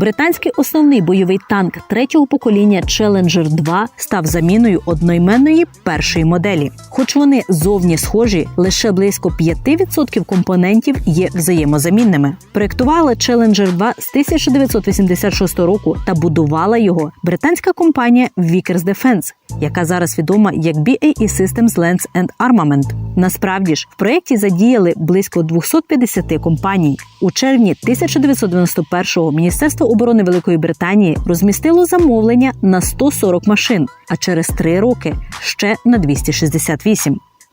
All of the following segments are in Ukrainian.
Британський основний бойовий танк третього покоління Challenger 2 став заміною одноіменної першої моделі. Хоч вони зовні схожі, лише близько 5% компонентів є взаємозамінними. Проєктувала Challenger 2 з 1986 року та будувала його британська компанія Vickers Defence, яка зараз відома як BAE Systems Lands and Armament. Насправді ж в проєкті задіяли близько 250 компаній. У червні 1991-го Міністерство оборони Великої Британії розмістило замовлення на 140 машин, а через три роки ще на 268.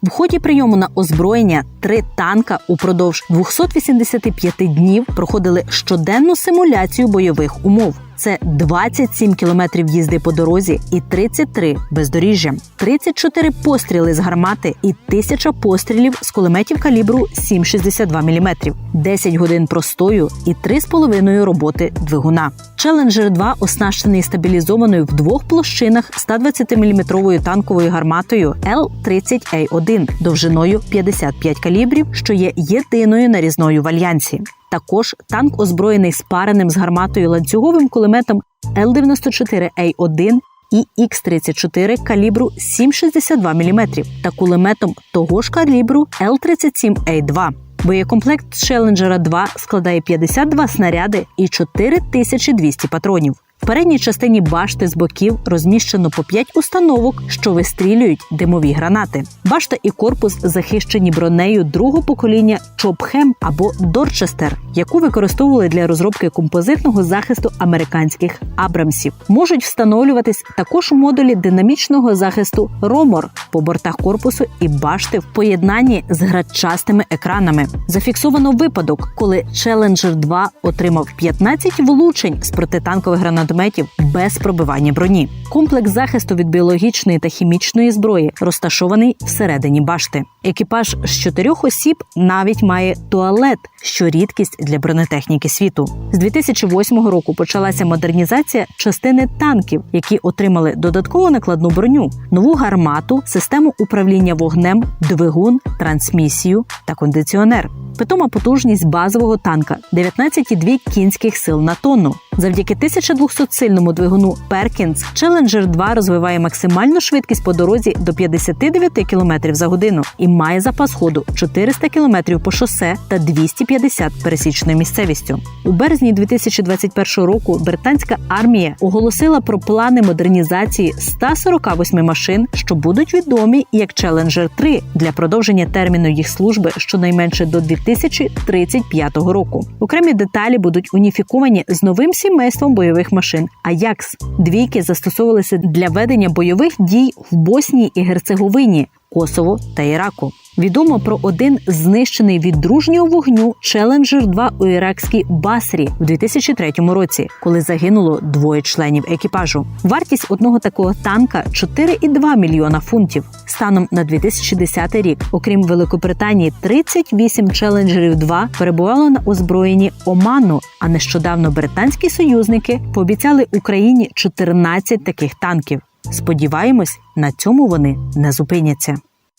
В ході прийому на озброєння три танка упродовж 285 днів проходили щоденну симуляцію бойових умов. Це 27 кілометрів їзди по дорозі і 33 бездоріжжя, 34 постріли з гармати і 1000 пострілів з кулеметів калібру 7,62 мм, 10 годин простою і 3,5 роботи двигуна. Challenger 2 оснащений стабілізованою в двох площинах 120-мм танковою гарматою L-30A1 довжиною 55 калібрів, що є єдиною нарізною в альянсі. Також танк озброєний спареним з гарматою ланцюговим кулеметом Л-94А1 і Х-34 калібру 7,62 мм та кулеметом того ж калібру Л-37А2. Боєкомплект Challenger 2 складає 52 снаряди і 4200 патронів. В передній частині башти з боків розміщено по 5 установок, що вистрілюють димові гранати. Башта і корпус захищені бронею другого покоління Чопхем або Дорчестер, яку використовували для розробки композитного захисту американських Абрамсів. Можуть встановлюватись також модулі динамічного захисту Ромор по бортах корпусу і башти в поєднанні з градчастими екранами. Зафіксовано випадок, коли Challenger 2 отримав 15 влучень з протитанкових гранатометів без пробивання броні. Комплекс захисту від біологічної та хімічної зброї розташований всередині башти. Екіпаж з чотирьох осіб навіть має туалет, що рідкість для бронетехніки світу. З 2008 року почалася модернізація частини танків, які отримали додаткову накладну броню, нову гармату, систему управління вогнем, двигун, трансмісію та кондиціонер. Питома потужність базового танка 19,2 кінських сил на тонну. Завдяки 1200-сильному двигуну Perkins Challenger 2 розвиває максимальну швидкість по дорозі до 59 км за годину і має запас ходу 400 км по шосе та 250 пересічною місцевістю. У березні 2021 року британська армія оголосила про плани модернізації 148 машин, що будуть відомі як Challenger 3 для продовження терміну їх служби щонайменше до 2035 року. Окремі деталі будуть уніфіковані з новим сімейством бойових машин. Аякс двійки застосовувалися для ведення бойових дій в Боснії і Герцеговині, Косово та Іраку. Відомо про один знищений від дружнього вогню Challenger 2 у іракській Басрі в 2003 році, коли загинуло двоє членів екіпажу. Вартість одного такого танка 4,2 мільйона фунтів. Станом на 2010 рік, окрім Великобританії, 38 Challengerів 2 перебувало на озброєнні Оману. А нещодавно британські союзники пообіцяли Україні 14 таких танків. Сподіваємось, на цьому вони не зупиняться.